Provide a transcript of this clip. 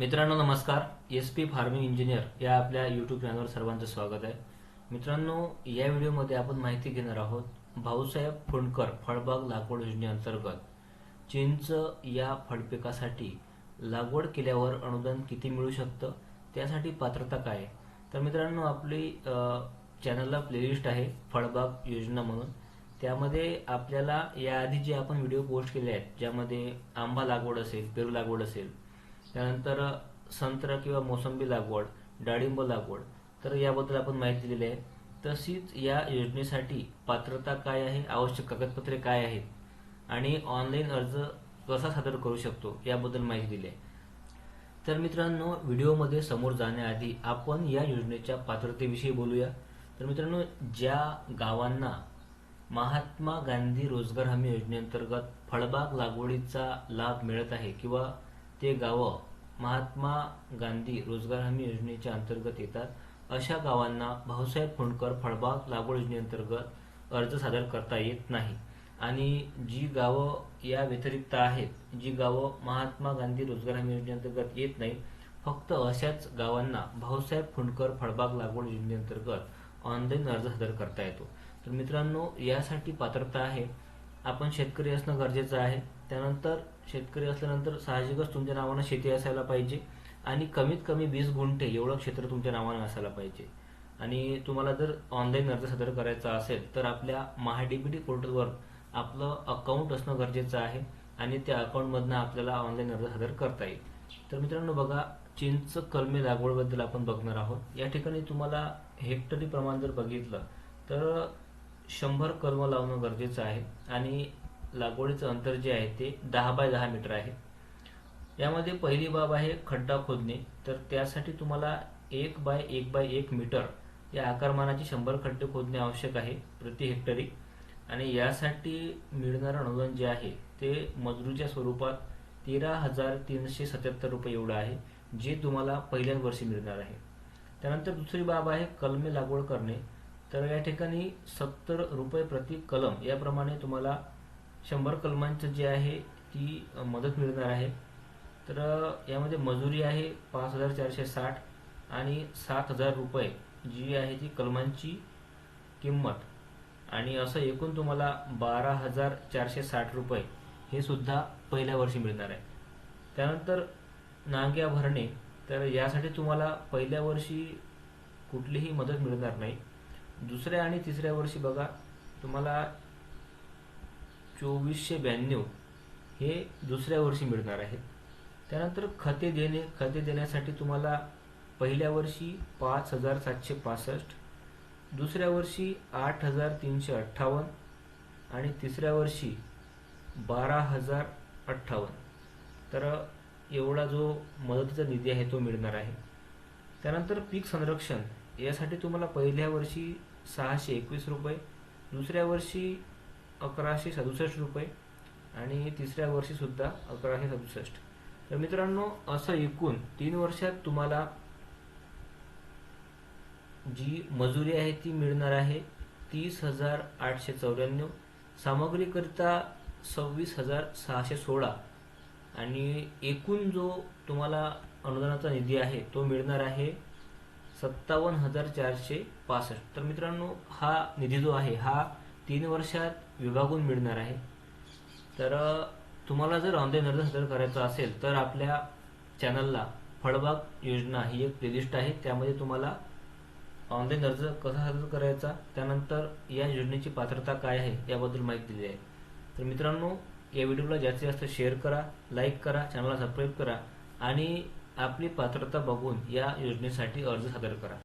मित्रांनो नमस्कार. S P farming engineer या आपल्या युट्यूब चॅनलवर सर्वांचं स्वागत आहे. मित्रांनो या व्हिडिओमध्ये आपण माहिती घेणार आहोत भाऊसाहेब फुंडकर फळबाग लागवड योजनेअंतर्गत चिंच या फळपिकासाठी लागवड केल्यावर अनुदान किती मिळू शकतं त्यासाठी पात्रता काय? आहे? तर मित्रांनो आपली चॅनलला प्लेलिस्ट आहे फळबाग योजना म्हणून. त्यामध्ये आपल्याला याआधी जे आपण व्हिडिओ पोस्ट केले आहेत ज्यामध्ये आंबा लागवड असेल पेरू लागवड असेल त्यानंतर संत्रा किंवा मोसंबी लागवड डाळिंब लागवड. तर याबद्दल आपण माहिती दिलेली आहे. तशीच या योजनेसाठी पात्रता काय आहे? आवश्यक कागदपत्रे काय आहेत? आणि ऑनलाईन अर्ज कसा सादर करू शकतो? याबद्दल माहिती दिली आहे. तर मित्रांनो व्हिडिओमध्ये समोर जाण्याआधी आपण या योजनेच्या पात्रतेविषयी बोलूया. तर मित्रांनो ज्या गावांना महात्मा गांधी रोजगार हमी योजनेअंतर्गत फळबाग लागवडीचा लाभ मिळत आहे किंवा ते गावं महात्मा गांधी रोजगार हमी योजनेच्या अंतर्गत येतात. अशा गावांना भाऊसाहेब फोंडकर फळबाग लागवड योजनेअंतर्गत अर्ज सादर करता येत नाही. आणि जी गावं या व्यतिरिक्त आहेत जी गावं महात्मा गांधी रोजगार हमी योजनेअंतर्गत येत नाही फक्त अशाच गावांना भाऊसाहेब फुंडकर फळबाग लागवड योजनेअंतर्गत ऑनलाईन अर्ज सादर करता येतो. तर मित्रांनो यासाठी पात्रता आहे. आपण शेतकरी असणं गरजेचं आहे. त्यानंतर शेतकरी असल्यानंतर साहजिकच तुमच्या नावानं शेती असायला पाहिजे आणि कमीत कमी वीस गुंठे एवढं क्षेत्र तुमच्या नावानं असायला पाहिजे. आणि तुम्हाला जर ऑनलाईन अर्ज सादर करायचा असेल तर आपल्या महाडीबीटी पोर्टलवर आपलं अकाउंट असणं गरजेचं आहे आणि त्या अकाउंटमधनं आपल्याला ऑनलाईन अर्ज सादर करता येईल. तर मित्रांनो बघा चिंच कलमी लागवडबद्दल आपण बघणार आहोत. या ठिकाणी तुम्हाला हेक्टरी प्रमाण जर बघितलं तर शंभर कलम लावणं गरजेचं आहे आणि लागवडीचं अंतर जे आहे ते दहा बाय दहा मीटर आहे. यामध्ये पहिली बाब आहे खड्डा खोदणे. तर त्यासाठी तुम्हाला एक बाय एक बाय एक मीटर या आकारमानाचे शंभर खड्डे खोदणे आवश्यक आहे प्रति हेक्टरी. आणि यासाठी मिळणारं अनुदान जे आहे ते मजुरीच्या स्वरूपात तेरा हजार तीनशे सत्याहत्तर रुपये एवढं आहे जे तुम्हाला पहिल्याच वर्षी मिळणार आहे. त्यानंतर दुसरी बाब आहे कलमे लागवड करणे. तर या ठिकाणी सत्तर रुपये प्रति कलम याप्रमाणे तुम्हाला शंभर कलमांचं जे आहे ती मदत मिळणार आहे. तर यामध्ये मजुरी आहे पाच हजार चारशे साठ आणि सात हजार रुपये जी आहे ती कलमांची किंमत. आणि असं एकूण तुम्हाला बारा हजार चारशे साठ रुपये हे सुद्धा पहिल्या वर्षी मिळणार आहे. त्यानंतर नांग्या भरणे तर यासाठी तुम्हाला पहिल्या वर्षी कुठलीही मदत मिळणार नाही. दुसऱ्या आणि तिसऱ्या वर्षी बघा तुम्हाला चोवीसशे ब्याण्णव हे दुसऱ्या वर्षी मिळणार आहे. त्यानंतर खते देणे खते देण्यासाठी तुम्हाला पहिल्या वर्षी पाच हजार सातशे पासष्ट दुसऱ्या वर्षी आठ हजार तीनशे अठ्ठावन्न आणि तिसऱ्या वर्षी बारा हजार अठ्ठावन्न. तर एवढा जो मदतीचा निधी आहे तो मिळणार आहे. त्यानंतर पीक संरक्षण यासाठी तुम्हाला पहिल्या वर्षी सहाशे एकवीस रुपये दुसऱ्या वर्षी अकराशे सदुसष्ट रुपये आणि तिसऱ्या वर्षीसुद्धा अकराशे सदुसष्ट. तर मित्रांनो असं एकूण तीन वर्षात तुम्हाला जी मजुरी आहे ती मिळणार आहे तीस हजार आठशे चौऱ्याण्णव सामग्रीकरिता सव्वीस हजार सहाशे सोळा आणि एकूण जो तुम्हाला अनुदानाचा निधी आहे तो मिळणार आहे सत्तावन्न हजार चारशे पासष्ट. तर मित्रांनो हा निधी जो आहे हा तीन वर्षात विभागून मिळणार आहे. तर तुम्हाला जर ऑनलाईन अर्ज सादर करायचा असेल तर आपल्या चॅनलला फळबाग योजना ही एक प्लेलिस्ट आहे. त्यामध्ये तुम्हाला ऑनलाईन अर्ज कसा सादर करायचा त्यानंतर या योजनेची पात्रता काय आहे याबद्दल माहिती दिली आहे. तर मित्रांनो या व्हिडिओला जास्तीत जास्त शेअर करा लाईक करा चॅनलला सबस्क्राईब करा आणि आपली पात्रता बघून या योजनेसाठी अर्ज सादर करा.